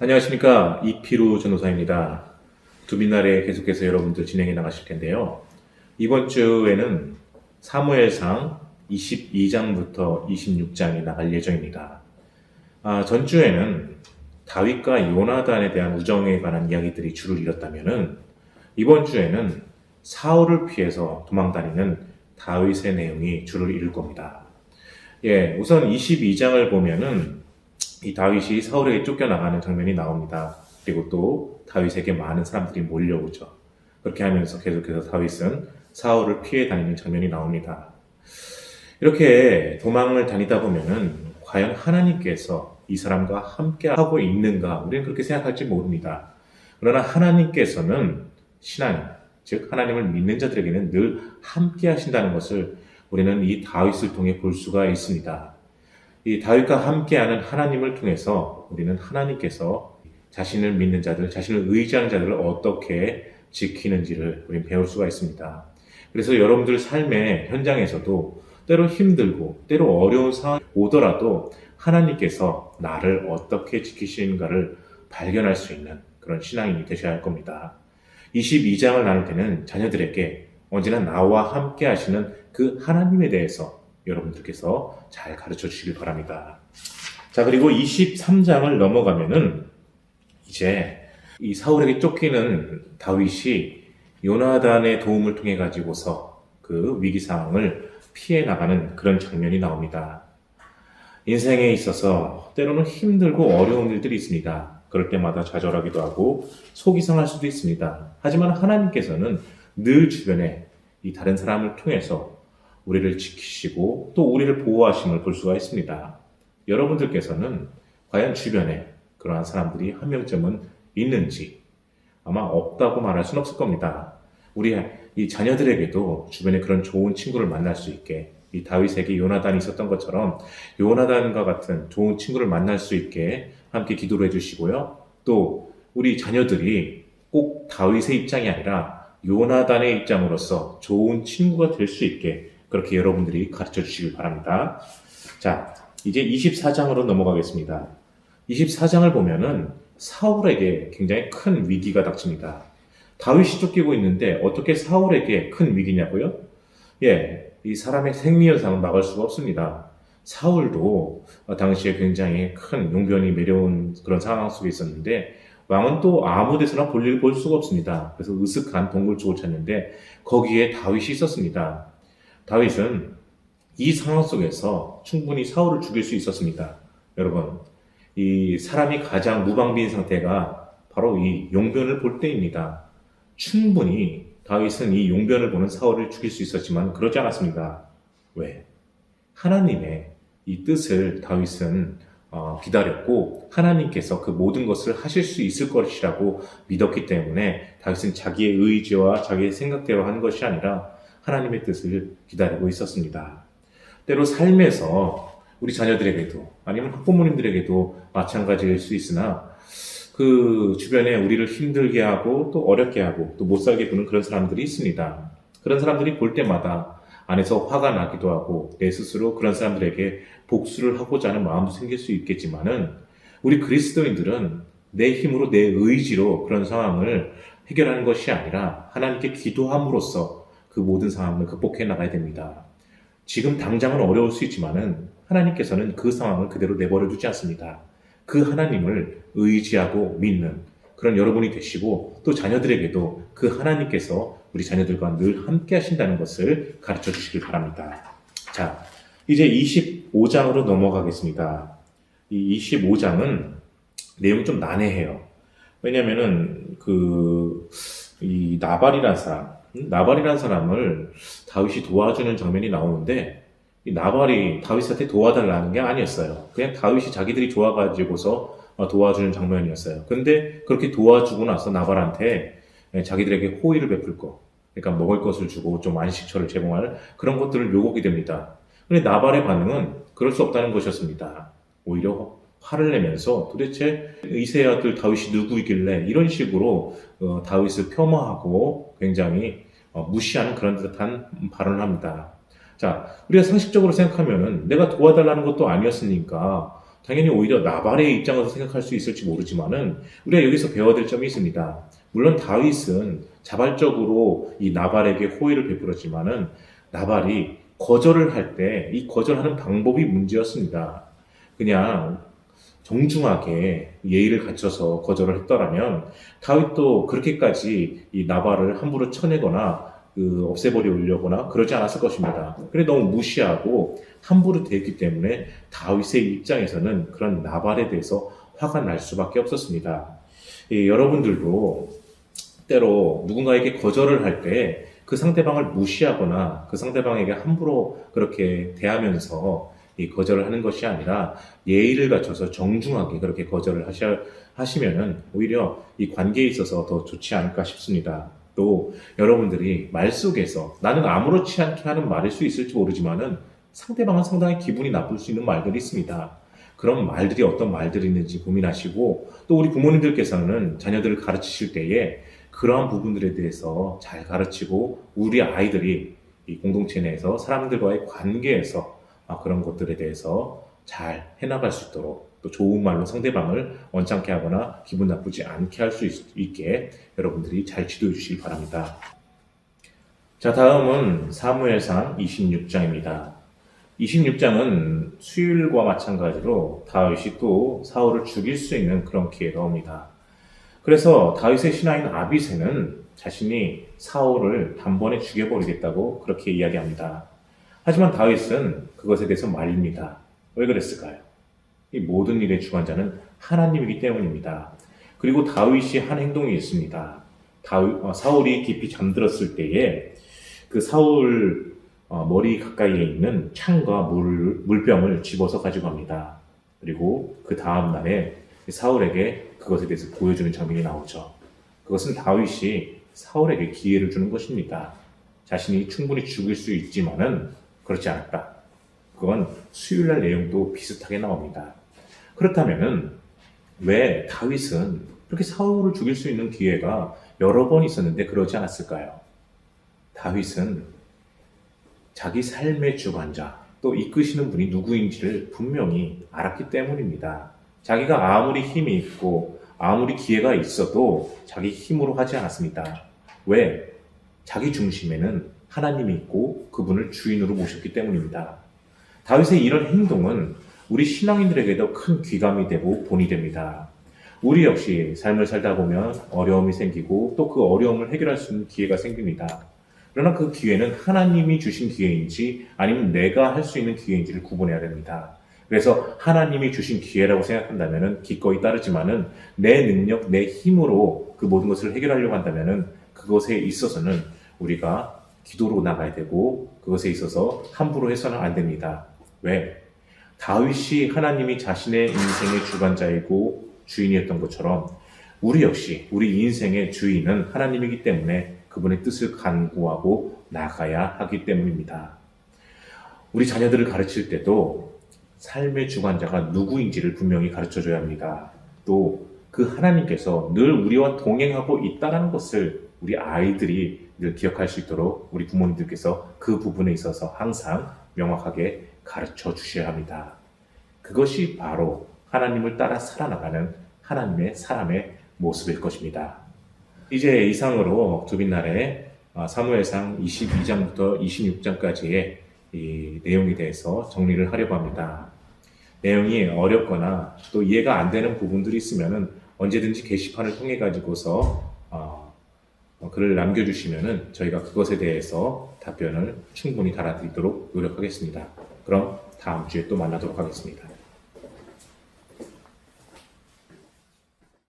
안녕하십니까 이피루 전도사입니다. 두빈날에 계속해서 여러분들 진행해 나가실 텐데요. 이번 주에는 사무엘상 22장부터 26장이 나갈 예정입니다. 아, 전주에는 다윗과 요나단에 대한 우정에 관한 이야기들이 줄을 이뤘다면은 이번 주에는 사울을 피해서 도망다니는 다윗의 내용이 줄을 이룰 겁니다. 예, 우선 22장을 보면은 이 다윗이 사울에게 쫓겨나가는 장면이 나옵니다. 그리고 또 다윗에게 많은 사람들이 몰려오죠. 그렇게 하면서 계속해서 다윗은 사울을 피해 다니는 장면이 나옵니다. 이렇게 도망을 다니다 보면은 과연 하나님께서 이 사람과 함께 하고 있는가 우리는 그렇게 생각할지 모릅니다. 그러나 하나님께서는 신앙, 즉 하나님을 믿는 자들에게는 늘 함께 하신다는 것을 우리는 이 다윗을 통해 볼 수가 있습니다. 이 다윗과 함께하는 하나님을 통해서 우리는 하나님께서 자신을 믿는 자들, 자신을 의지하는 자들을 어떻게 지키는지를 우리는 배울 수가 있습니다. 그래서 여러분들 삶의 현장에서도 때로 힘들고 때로 어려운 상황이 오더라도 하나님께서 나를 어떻게 지키시는가를 발견할 수 있는 그런 신앙인이 되셔야 할 겁니다. 22장을 나눌 때는 자녀들에게 언제나 나와 함께 하시는 그 하나님에 대해서 여러분들께서 잘 가르쳐 주시길 바랍니다. 자, 그리고 23장을 넘어가면은 이제 이 사울에게 쫓기는 다윗이 요나단의 도움을 통해 가지고서 그 위기 상황을 피해 나가는 그런 장면이 나옵니다. 인생에 있어서 때로는 힘들고 어려운 일들이 있습니다. 그럴 때마다 좌절하기도 하고 속이 상할 수도 있습니다. 하지만 하나님께서는 늘 주변에 이 다른 사람을 통해서 우리를 지키시고 또 우리를 보호하심을 볼 수가 있습니다. 여러분들께서는 과연 주변에 그러한 사람들이 한 명쯤은 있는지 아마 없다고 말할 수는 없을 겁니다. 우리 이 자녀들에게도 주변에 그런 좋은 친구를 만날 수 있게 이 다윗에게 요나단이 있었던 것처럼 요나단과 같은 좋은 친구를 만날 수 있게 함께 기도를 해주시고요. 또 우리 자녀들이 꼭 다윗의 입장이 아니라 요나단의 입장으로서 좋은 친구가 될 수 있게 그렇게 여러분들이 가르쳐 주시길 바랍니다. 자, 이제 24장으로 넘어가겠습니다. 24장을 보면은 사울에게 굉장히 큰 위기가 닥칩니다. 다윗이 쫓기고 있는데 어떻게 사울에게 큰 위기냐고요? 예, 이 사람의 생리현상은 막을 수가 없습니다. 사울도 당시에 굉장히 큰 용변이 매려온 그런 상황 속에 있었는데 왕은 또 아무 데서나 볼 일을 볼 수가 없습니다. 그래서 으슥한 동굴 쪽을 찾는데 거기에 다윗이 있었습니다. 다윗은 이 상황 속에서 충분히 사울을 죽일 수 있었습니다. 여러분, 이 사람이 가장 무방비인 상태가 바로 이 용변을 볼 때입니다. 충분히 다윗은 이 용변을 보는 사울을 죽일 수 있었지만 그러지 않았습니다. 왜? 하나님의 이 뜻을 다윗은 어, 기다렸고 하나님께서 그 모든 것을 하실 수 있을 것이라고 믿었기 때문에 다윗은 자기의 의지와 자기의 생각대로 하는 것이 아니라 하나님의 뜻을 기다리고 있었습니다. 때로 삶에서 우리 자녀들에게도 아니면 학부모님들에게도 마찬가지일 수 있으나 그 주변에 우리를 힘들게 하고 또 어렵게 하고 또 못 살게 구는 그런 사람들이 있습니다. 그런 사람들이 볼 때마다 안에서 화가 나기도 하고 내 스스로 그런 사람들에게 복수를 하고자 하는 마음도 생길 수 있겠지만은 우리 그리스도인들은 내 힘으로 내 의지로 그런 상황을 해결하는 것이 아니라 하나님께 기도함으로써 그 모든 상황을 극복해 나가야 됩니다. 지금 당장은 어려울 수 있지만은 하나님께서는 그 상황을 그대로 내버려 두지 않습니다. 그 하나님을 의지하고 믿는 그런 여러분이 되시고 또 자녀들에게도 그 하나님께서 우리 자녀들과 늘 함께 하신다는 것을 가르쳐 주시길 바랍니다. 자, 이제 25장으로 넘어가겠습니다. 이 25장은 내용이 좀 난해해요. 왜냐면은 그, 이 나발이라는 사람, 음, 나발이라는 사람을 다윗이 도와주는 장면이 나오는데 이 나발이 다윗한테 도와달라는 게 아니었어요. 그냥 다윗이 자기들이 좋아가지고서 도와주는 장면이었어요. 근데 그렇게 도와주고 나서 나발한테 자기들에게 호의를 베풀 거, 그러니까 먹을 것을 주고 좀 안식처를 제공할 그런 것들을 요구하게 됩니다. 근데 나발의 반응은 그럴 수 없다는 것이었습니다. 오히려 화를 내면서 도대체 이세 아들 다윗이 누구이길래 이런 식으로 어, 다윗을 폄하하고 굉장히 어, 무시하는 그런 듯한 발언을 합니다. 자, 우리가 상식적으로 생각하면은 내가 도와달라는 것도 아니었으니까 당연히 오히려 나발의 입장에서 생각할 수 있을지 모르지만은 우리가 여기서 배워야 될 점이 있습니다. 물론 다윗은 자발적으로 이 나발에게 호의를 베풀었지만은 나발이 거절을 할 때 이 거절하는 방법이 문제였습니다. 그냥 정중하게 예의를 갖춰서 거절을 했더라면 다윗도 그렇게까지 이 나발을 함부로 쳐내거나 그 없애버리려거나 그러지 않았을 것입니다. 그래 너무 무시하고 함부로 대했기 때문에 다윗의 입장에서는 그런 나발에 대해서 화가 날 수밖에 없었습니다. 이 여러분들도 때로 누군가에게 거절을 할 때 그 상대방을 무시하거나 그 상대방에게 함부로 그렇게 대하면서 이 거절을 하는 것이 아니라 예의를 갖춰서 정중하게 그렇게 거절을 하셔, 하시면은 오히려 이 관계에 있어서 더 좋지 않을까 싶습니다. 또 여러분들이 말 속에서 나는 아무렇지 않게 하는 말일 수 있을지 모르지만은 상대방은 상당히 기분이 나쁠 수 있는 말들이 있습니다. 그런 말들이 어떤 말들이 있는지 고민하시고 또 우리 부모님들께서는 자녀들을 가르치실 때에 그러한 부분들에 대해서 잘 가르치고 우리 아이들이 이 공동체 내에서 사람들과의 관계에서 아, 그런 것들에 대해서 잘 해나갈 수 있도록 또 좋은 말로 상대방을 원창케 하거나 기분 나쁘지 않게 할 수 있게 여러분들이 잘 지도해 주시기 바랍니다. 자, 다음은 사무엘상 26장입니다. 26장은 수율과 마찬가지로 다윗이 또 사울을 죽일 수 있는 그런 기회가 옵니다. 그래서 다윗의 신하인 아비세는 자신이 사울을 단번에 죽여버리겠다고 그렇게 이야기합니다. 하지만 다윗은 그것에 대해서 말립니다. 왜 그랬을까요? 이 모든 일의 주관자는 하나님이기 때문입니다. 그리고 다윗이 한 행동이 있습니다. 다윗, 어, 사울이 깊이 잠들었을 때에 그 사울 어, 머리 가까이에 있는 창과 물, 물병을 집어서 가지고 갑니다. 그리고 그 다음 날에 사울에게 그것에 대해서 보여주는 장면이 나오죠. 그것은 다윗이 사울에게 기회를 주는 것입니다. 자신이 충분히 죽일 수 있지만은 그렇지 않았다. 그건 수요일날 내용도 비슷하게 나옵니다. 그렇다면은 왜 다윗은 그렇게 사울을 죽일 수 있는 기회가 여러 번 있었는데 그러지 않았을까요? 다윗은 자기 삶의 주관자, 또 이끄시는 분이 누구인지를 분명히 알았기 때문입니다. 자기가 아무리 힘이 있고 아무리 기회가 있어도 자기 힘으로 하지 않았습니다. 왜? 자기 중심에는 하나님이 있고 그분을 주인으로 모셨기 때문입니다. 다윗의 이런 행동은 우리 신앙인들에게도 큰 귀감이 되고 본이 됩니다. 우리 역시 삶을 살다 보면 어려움이 생기고 또 그 어려움을 해결할 수 있는 기회가 생깁니다. 그러나 그 기회는 하나님이 주신 기회인지 아니면 내가 할 수 있는 기회인지를 구분해야 됩니다. 그래서 하나님이 주신 기회라고 생각한다면 기꺼이 따르지만은 내 능력, 내 힘으로 그 모든 것을 해결하려고 한다면은 그것에 있어서는 우리가 기도로 나가야 되고 그것에 있어서 함부로 해서는 안 됩니다. 왜? 다윗이 하나님이 자신의 인생의 주관자이고 주인이었던 것처럼 우리 역시 우리 인생의 주인은 하나님이기 때문에 그분의 뜻을 간구하고 나가야 하기 때문입니다. 우리 자녀들을 가르칠 때도 삶의 주관자가 누구인지를 분명히 가르쳐 줘야 합니다. 또 그 하나님께서 늘 우리와 동행하고 있다는 것을 우리 아이들이 늘 기억할 수 있도록 우리 부모님들께서 그 부분에 있어서 항상 명확하게 가르쳐 주셔야 합니다. 그것이 바로 하나님을 따라 살아나가는 하나님의 사람의 모습일 것입니다. 이제 이상으로 두빈날의 사무엘상 22장부터 26장까지의 이 내용에 대해서 정리를 하려고 합니다. 내용이 어렵거나 또 이해가 안 되는 부분들이 있으면은 언제든지 게시판을 통해 가지고서 어, 글을 남겨주시면은 저희가 그것에 대해서 답변을 충분히 달아드리도록 노력하겠습니다. 그럼 다음 주에 또 만나도록 하겠습니다.